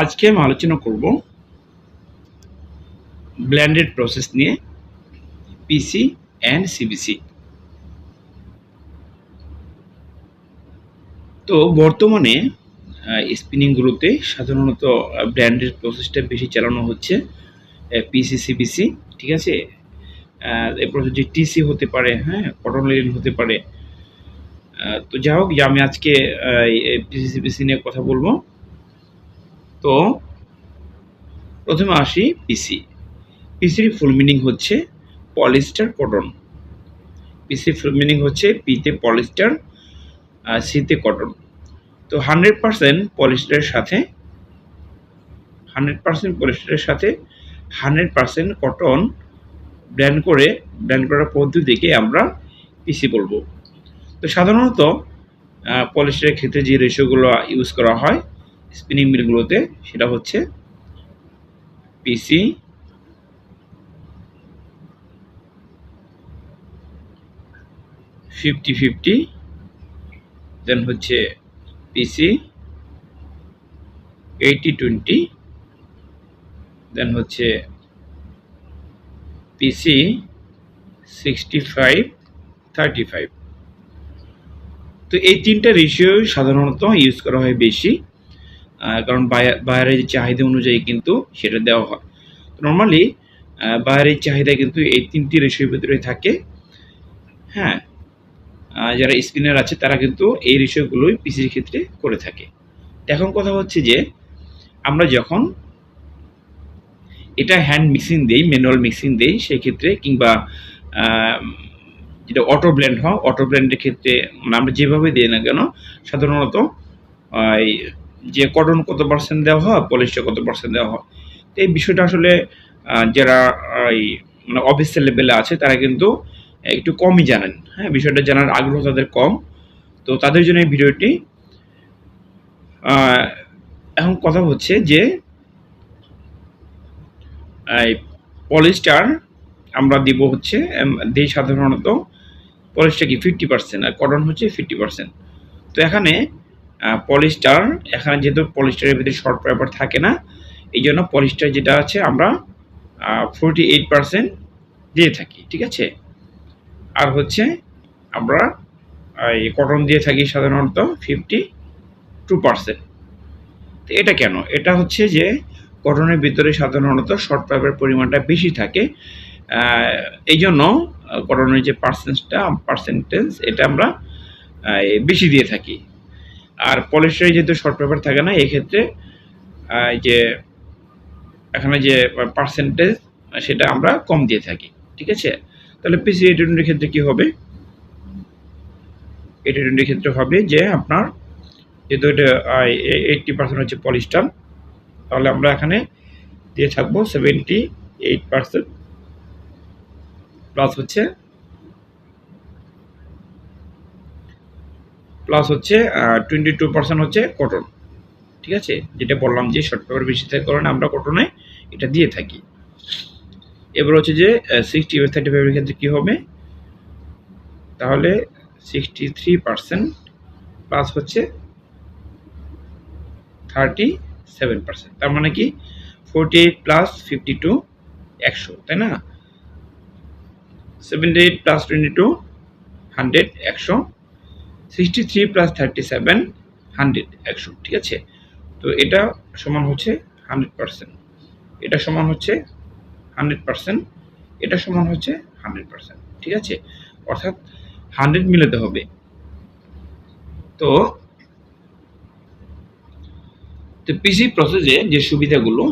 আজকে আমি আলোচনা করব ব্ল্যান্ডেড প্রসেস নিয়ে পিসি অ্যান্ড সিবিসি তো বর্তমানে স্পিনিংগুলোতে সাধারণত ব্র্যান্ডেড প্রসেসটা বেশি চালানো হচ্ছে পিসি সিবিসি ঠিক আছে? এই প্রসেসটি টিসি হতে পারে হ্যাঁ কটন লিন হতে পারে তো যাই হোক, যে আমি আজকে পিসি সিবিসি নিয়ে কথা বলব। তো প্রথমে আসি পিসি পিসির ফুল মিনিং হচ্ছে polyester cotton PC full meaning হচ্ছে পিতে পলিস্টার সিতে কটন তো হান্ড্রেড পার্সেন্ট পলিস্টারের সাথে হান্ড্রেড পার্সেন্ট পলিস্টারের সাথে হান্ড্রেড পার্সেন্ট কটন ব্র্যান্ড করে ব্র্যান্ড করার পদ্ধতিকে আমরা পিসি বলব। তো সাধারণত পলিস্টারের ক্ষেত্রে যে রেশিওগুলো ইউজ করা হয় স্পিনিং মিলগুলোতে সেটা হচ্ছে পিসি ফিফটি ফিফটি দেন হচ্ছে পিসি এইটি টোয়েন্টি দেন হচ্ছে PC sixty five thirty five তো এই তিনটা রেশিও সাধারণত ইউজ করা হয় বেশি। কারণ বাইরের চাহিদা অনুযায়ী কিন্তু সেটা দেওয়া হয়। নর্মালি বাইরের চাহিদা কিন্তু এই তিনটি রেশিওর ভিতরে থাকে। হ্যাঁ যারা স্পিনার আছে, তারা কিন্তু এই রেশিওগুলোই পিসির ক্ষেত্রে করে থাকে। এখন কথা হচ্ছে যে, আমরা যখন এটা হ্যান্ড মিক্সিং দেই ম্যানুয়াল মিক্সিং দেই, সেক্ষেত্রে কিংবা যেটা অটো ব্লেন্ড হয় অটো ব্লেন্ডের ক্ষেত্রে মানে আমরা যেভাবে দিই না কেন, সাধারণত যে কটন কত পার্সেন্ট দেওয়া হয় পলিশটা কত পার্সেন্ট দেওয়া হয়। তো এই বিষয়টা আসলে যারা এই মানে অফিসের লেভেলে আছে, তারা কিন্তু একটু কমই জানেন। হ্যাঁ বিষয়টা জানার আগ্রহ তাদের কম। তো তাদের জন্য এই ভিডিওটি এখন কথা হচ্ছে যে, এই পলিস্টার আমরা দিব হচ্ছে দিই সাধারণত পলিশটা কি ফিফটি পার্সেন্ট আর কটন হচ্ছে ফিফটি পার্সেন্ট তো এখানে পলিস্টার, এখানে যেহেতু পলিস্টারের ভিতরে শর্ট পেপার থাকে না এই জন্য পলিস্টার যেটা আছে আমরা ফোরটি এইট পার্সেন্ট দিয়ে থাকি, ঠিক আছে? আর হচ্ছে আমরা এই কটন দিয়ে থাকি সাধারণত ফিফটি টু পার্সেন্ট তো এটা কেন? এটা হচ্ছে যে কটনের ভিতরে সাধারণত শর্ট পাইপের পরিমাণটা বেশি থাকে এই জন্য কটনের যে পার্সেন্টটা পার্সেন্টেজ এটা আমরা বেশি দিয়ে থাকি। আর পলিস্টারে যেহেতু শর্ট পেপার থাকে না, এক্ষেত্রে যে, এখানে যে পার্সেন্টেজ সেটা আমরা কম দিয়ে থাকি, ঠিক আছে? তাহলে পিসি টোয়েন্টির ক্ষেত্রে কি হবে? এইটি টোয়েন্টির ক্ষেত্রে হবে যে আপনার, যেহেতু এটা এইটটি পার্সেন্ট হচ্ছে পলিস্টার তাহলে আমরা এখানে দিয়ে থাকব সেভেন্টি এইট পার্সেন্ট প্লাস হচ্ছে প্লাস হচ্ছে টোয়েন্টি টু পার্সেন্ট হচ্ছে কটন ঠিক আছে? যেটা বললাম যে শর্ট পেপার বেশি থাকার কারণে আমরা কটনে এটা দিয়ে থাকি। এবার হচ্ছে যে সিক্সটি থার্টি ফাইভের ক্ষেত্রে কী হবে? তাহলে সিক্সটি থ্রি পার্সেন্ট প্লাস হচ্ছে থার্টি সেভেন পার্সেন্ট তার মানে কি? Forty eight plus fifty two একশো, তাই না? Seventy eight plus twenty two hundred একশো। Sixty three plus thirty seven hundred একশো, ঠিক আছে? তো এটা সমান হচ্ছে হান্ড্রেড পার্সেন্ট এটা সমান হচ্ছে হান্ড্রেড পার্সেন্ট এটা সমান হচ্ছে হান্ড্রেড পার্সেন্ট ঠিক আছে? অর্থাৎ হান্ড্রেড মিলাতে হবে। তো তো পিসি প্রসেসে যে সুবিধাগুলো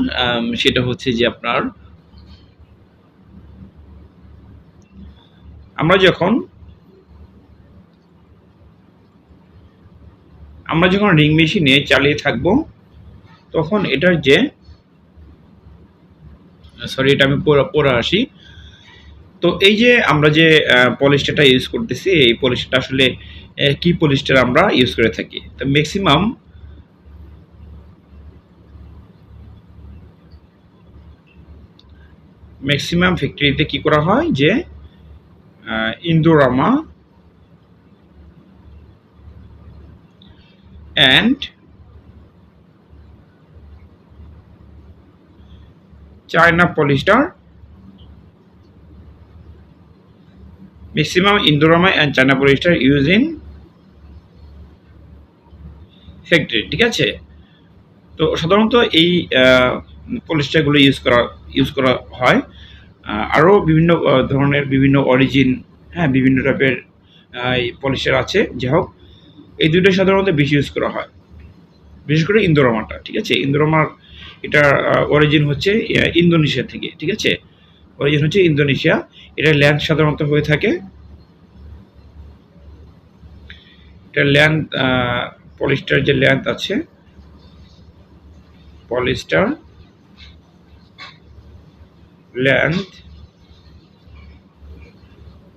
সেটা হচ্ছে যে আপনার আমরা যখন আমরা যখন রিং মেশিনে চালিয়ে থাকব, তখন এটার যে সরি এটা আমি পড়া আসি। তো এই যে আমরা যে পলিস্টারটা ইউজ করতেছি, এই পলিস্টারটা আসলে কি পলিস্টার আমরা ইউজ করে থাকি? তো ম্যাক্সিমাম ম্যাক্সিমাম ফ্যাক্টরিতে কি করা হয়? যে Indorama and China polyester maximum Indorama and China polyester use in factory ঠিক আছে? তো সাধারণত এই পলিস্টারগুলো ইউজ করা ইউজ করা হয়। আরও বিভিন্ন ধরনের বিভিন্ন অরিজিন হ্যাঁ বিভিন্ন টাইপের পলিস্টার আছে। যাই হোক এই দুটো সাধারণত বেশি ইউজ করা হয়। বিশেষ করে ইন্দোরামাটা, ঠিক আছে? ইন্দোরামার এটা অরিজিন হচ্ছে ইন্দোনেশিয়া থেকে, ঠিক আছে? অরিজিন হচ্ছে ইন্দোনেশিয়া। এটা ল্যান্ড সাধারণত হয়ে থাকে, এটা ল্যান্ড পলিস্টার যে ল্যান্ড আছে পলিস্টার ল্যান্ড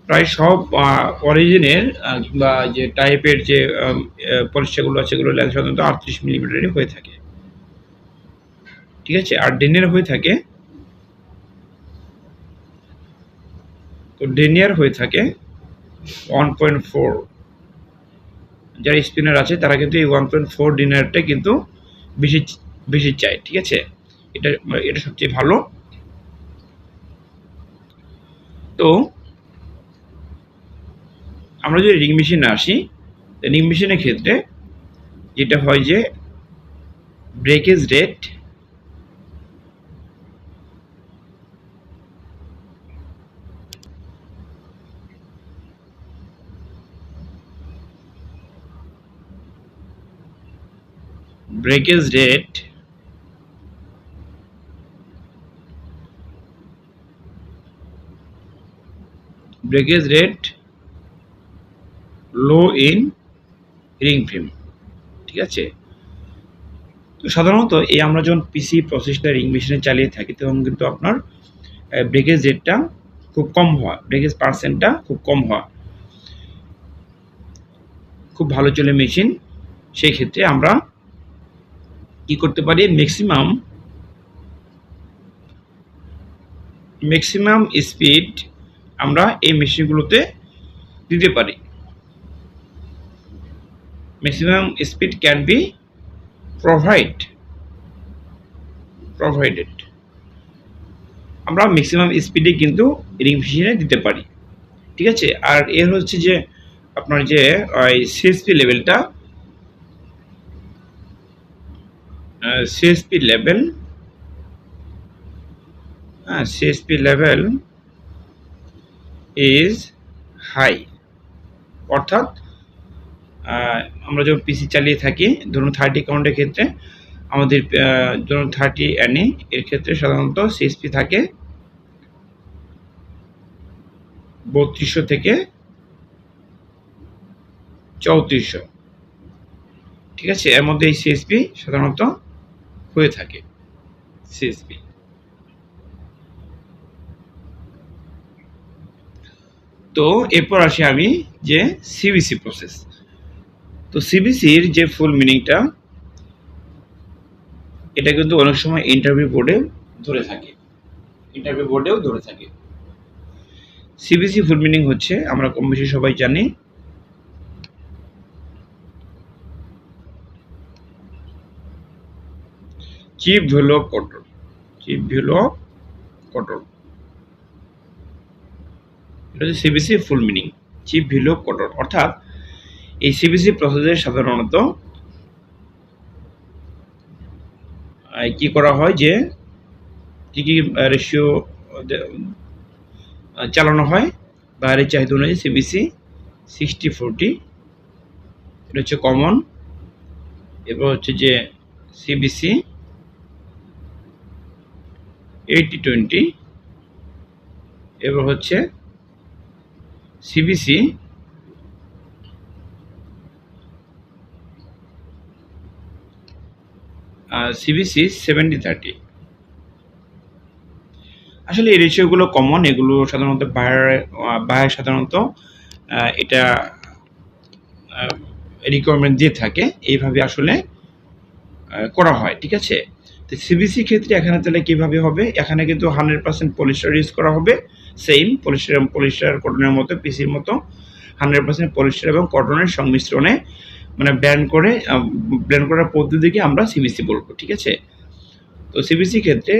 প্রায় সব অরিজিনের বা যে টাইপের যে পলিস্টারগুলো আছে সেগুলো ল্যান্ড সাধারণত আটত্রিশ মিলিমিটারের হয়ে থাকে। ঠিক আছে? আর ডেনের হয়ে থাকে, তো ডেনিয়ার হয়ে থাকে ওয়ান পয়েন্ট ফোর যারা স্পিনার আছে, তারা কিন্তু এই ওয়ান পয়েন্ট ফোর ডিনারটা কিন্তু বেশি বেশি চায়, ঠিক আছে? এটা এটা সবচেয়ে ভালো। তো আমরা যদি রিং মেশিনে আসি রিং মেশিনের ক্ষেত্রে যেটা হয় যে breakage rate breakage rate breakage rate low in ring frame ঠিক আছে? তো সাধারণত এই আমরা যখন পিসি প্রসেসটা রিং মেশিনে চালিয়ে থাকি, তখন কিন্তু আপনার ব্রেকেজ রেটটা খুব কম হওয়া ব্রেকেজ পার্সেন্টটা খুব কম হওয়া। খুব ভালো চলে মেশিন সেই ক্ষেত্রে আমরা কি করতে পারি? ম্যাক্সিমাম ম্যাক্সিমাম স্পিড আমরা এই মেশিনগুলোতে দিতে পারি। Maximum speed can be provide provided আমরা ম্যাক্সিমাম স্পিডে কিন্তু রিং মেশিনে দিতে পারি। ঠিক আছে? আর এর হচ্ছে যে আপনার যে ওই সিএসপি লেভেলটা CSP level uh, CSP level is high অর্থাৎ আমরা যখন পিসি চালিয়ে থাকি, ধরুন থার্টি কাউন্টের ক্ষেত্রে, আমাদের ধরুন থার্টি এনে এর ক্ষেত্রে সাধারণত সিএসপি থাকে বত্রিশশো থেকে চৌত্রিশশো। ঠিক আছে? এর মধ্যে এই সিএসপি সাধারণত হয়ে থাকে সিএসপি তো এরপর আসি আমি যে সিবিসি প্রসেস তো সিবিসির যে ফুল মিনিংটা এটা কিন্তু অনেক সময় ইন্টারভিউ বোর্ডে ধরে থাকে। ইন্টারভিউ বোর্ডেও ধরে থাকে। সিবিসি ফুল মিনিং হচ্ছে, আমরা কম বেশি সবাই জানি chief value of cotton chief value of cotton এটা হচ্ছে CBC full meaning chief value of cotton অর্থাৎ এই সিবিসি প্রসেসে সাধারণত কি করা হয় যে, কী কী রেশিও চালানো হয়, বাইরের চাহিদা অনুযায়ী সিবিসি সিক্সটি ফোরটি এটা হচ্ছে কমন এরপর হচ্ছে যে সিবিসি এইটি টোয়েন্টি এবার হচ্ছে সিবিসি সিবিসি সেভেন্টি থার্টি আসলে এই রেশিওগুলো কমন এগুলো সাধারণত বাইরে বাইরে সাধারণত এটা রিকোয়ারমেন্ট দিয়ে থাকে। এইভাবে আসলে করা হয়, ঠিক আছে? তো সিবিসি ক্ষেত্রে এখানে তাহলে কীভাবে হবে? এখানে কিন্তু হান্ড্রেড পার্সেন্ট পলিস্টার ইউজ করা হবে। সেম পলিস্টার পলিস্টার কটনের মতো পিসির মতো হান্ড্রেড পার্সেন্ট পলিস্টার এবং কটনের সংমিশ্রণে মানে ব্যান্ড করে ব্যান্ড করার পদ্ধতিকে আমরা সিবিসি বলব, ঠিক আছে? তো সিবিসি ক্ষেত্রে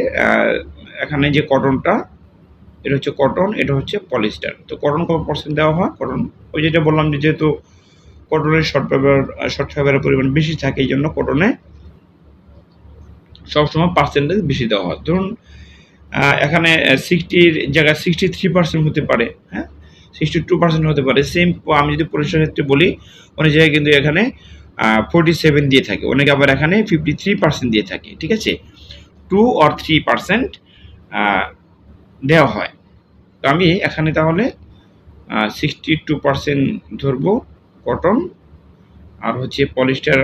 এখানে যে কটনটা এটা হচ্ছে কটন এটা হচ্ছে পলিস্টার তো কটন কত পার্সেন্ট দেওয়া হয়? কটন ওই যেটা বললাম যে যেহেতু কটনের শর্ট ফাইবার শর্ট ফাইবারের পরিমাণ বেশি থাকে এই জন্য কটনে সবসময় পার্সেন্টেজ বেশি দেওয়া হয়। ধরুন এখানে সিক্সটির জায়গায় সিক্সটি থ্রি পার্সেন্ট হতে পারে হ্যাঁ? সিক্সটি টু পার্সেন্ট হতে পারে। সেম আমি যদি পরিষ্কার ক্ষেত্রে বলি, অনেক জায়গায় কিন্তু এখানে ফোর্টি সেভেন দিয়ে থাকে। অনেকে আবার এখানে ফিফটি থ্রি পার্সেন্ট দিয়ে থাকে, ঠিক আছে? টু অর থ্রি পার্সেন্ট দেওয়া হয়। তো আমি এখানে তাহলে সিক্সটি টু পার্সেন্ট ধরবো কটন আর হচ্ছে পলিস্টার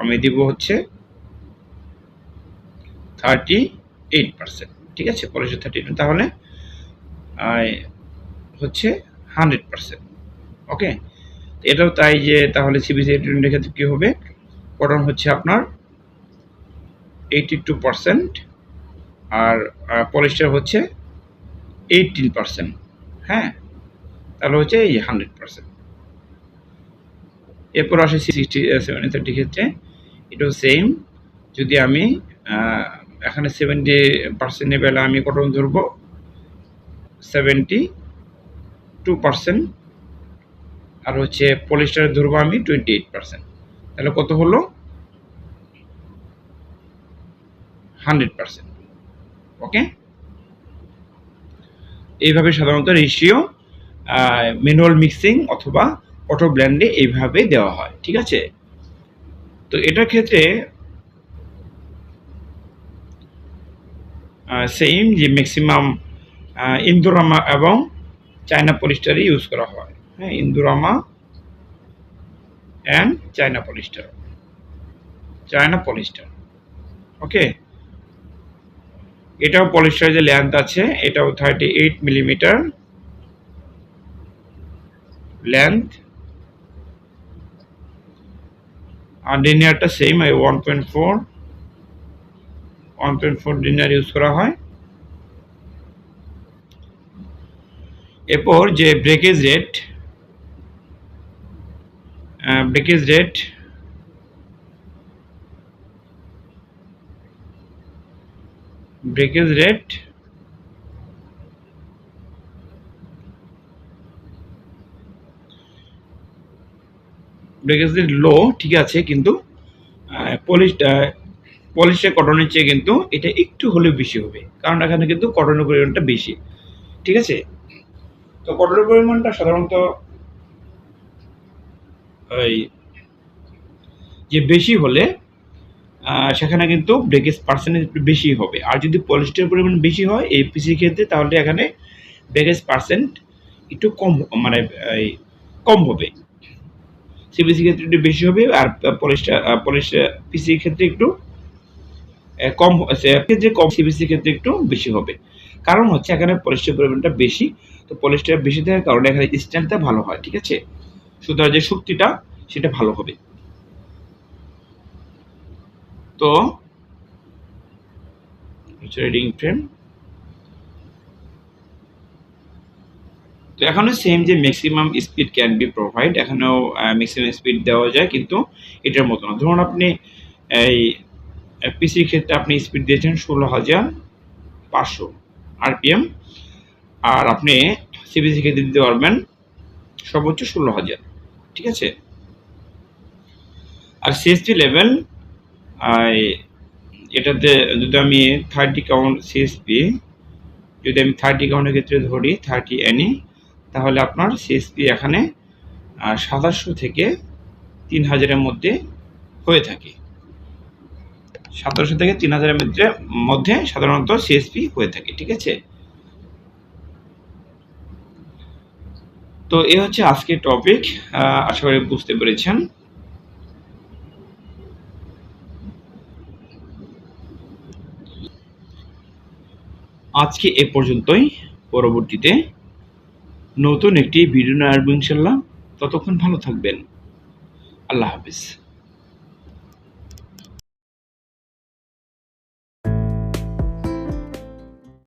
আমি দিব হচ্ছে থার্টি এইট পার্সেন্ট ঠিক আছে? পলিস্টার থার্টি তাহলে হচ্ছে হান্ড্রেড পার্সেন্ট। ওকে? এটাও তাই যে তাহলে সিবিসি রেস্টুরেন্টের ক্ষেত্রে কী হবে? কটন হচ্ছে আপনার এইটি টু পার্সেন্ট আর পলিস্টার হচ্ছে এইটিন পার্সেন্ট। হ্যাঁ? তাহলে হচ্ছে এই হান্ড্রেড পার্সেন্ট। এরপর আসে সিক্সটি সেভেন্টি থার্টি ক্ষেত্রে। এটাও সেম যদি আমি এখানে সেভেন্টি পার্সেন্টের বেলা আমি কটন ধরবো? সেভেন্টি টু পার্সেন্ট আর হচ্ছে পলিস্টার ধরবো আমি টোয়েন্টি এইট পার্সেন্ট তাহলে কত হলো? হান্ড্রেড পার্সেন্ট ওকে এইভাবে সাধারণত রেশিও ম্যানুয়াল মিক্সিং অথবা অটো ব্ল্যান্ডে এইভাবে দেওয়া হয়, ঠিক আছে? তো এটার ক্ষেত্রে সেম যে ম্যাক্সিমাম ইন্দোরামা এবং চায়না পলিস্টারই ইউজ করা হয়। হ্যাঁ Indorama and China polyester. China polyester. Okay? এটাও পলিস্টার যে লেন্থ আছে, এটাও থার্টি এইট মিলিমিটার লেন্থ আর ডিনিয়ারটা same one point four one point four denier use করা হয়। এরপর যে breakage rate breakage rate breakage rate breakage rate low ঠিক আছে, কিন্তু পলিশ পলিশে কটনের চেয়ে কিন্তু এটা একটু হলেও বেশি হবে। কারণ এখানে কিন্তু কটনের পরিমাণটা বেশি। ঠিক আছে? তো কটনের পরিমাণটা সাধারণত ওই যে বেশি হলে সেখানে কিন্তু ব্রেকেজ পার্সেন্টেজ একটু বেশি হবে। আর যদি পলিস্টারের পরিমাণ বেশি হয় এই পিসির ক্ষেত্রে, তাহলে এখানে ব্রেকেজ পার্সেন্ট একটু কম মানে কম হবে। সিবিসি ক্ষেত্রে একটু বেশি হবে আর পলিস্টার পলিস্টার পিসির ক্ষেত্রে একটু কম ক্ষেত্রে কম সিবিসি ক্ষেত্রে একটু বেশি হবে। কারণ হচ্ছে এখানে পলিস্টারের পরিমাণটা বেশি তো পলিস্টার বেশি থাকার কারণে এখানে স্ট্যান্ডটা ভালো হয়, ঠিক আছে? সুতরাং যে শক্তিটা, সেটা ভালো হবে। তো রিডিং ফ্রেম তো এখানে সেম যে maximum speed can be provide এখানেও ম্যাক্সিমাম স্পিড দেওয়া যায়, কিন্তু এটার মতো না। ধরুন আপনি এই পিসির ক্ষেত্রে আপনি স্পিড দিয়েছেন ষোলো হাজার পাঁচশো আরপিএম আর আপনি সিবিসি ক্ষেত্রে দিতে পারবেন সর্বোচ্চ ষোলো হাজার, ঠিক আছে? আর সিএসটি লেভেল এটাতে যদি আমি থার্টি কাউন্ট সিএসপি যদি আমি থার্টি কাউন্টের ক্ষেত্রে ধরি থার্টি এনি তাহলে আপনার সিএসপি এখানে সাতাশশো থেকে তিন হাজারের মধ্যে হয়ে থাকে। সাতাশশো থেকে তিন হাজারের মধ্যে মধ্যে সাধারণত সিএসপি হয়ে থাকে, ঠিক আছে? তো এ হচ্ছে আজকের টপিক আশা করি বুঝতে পেরেছেন। আজকে এ পর্যন্তই, পরবর্তীতে নতুন একটি ভিডিও নিয়ে আসব ইনশাল্লাহ। ততক্ষণ ভালো থাকবেন। আল্লাহ হাফিজ।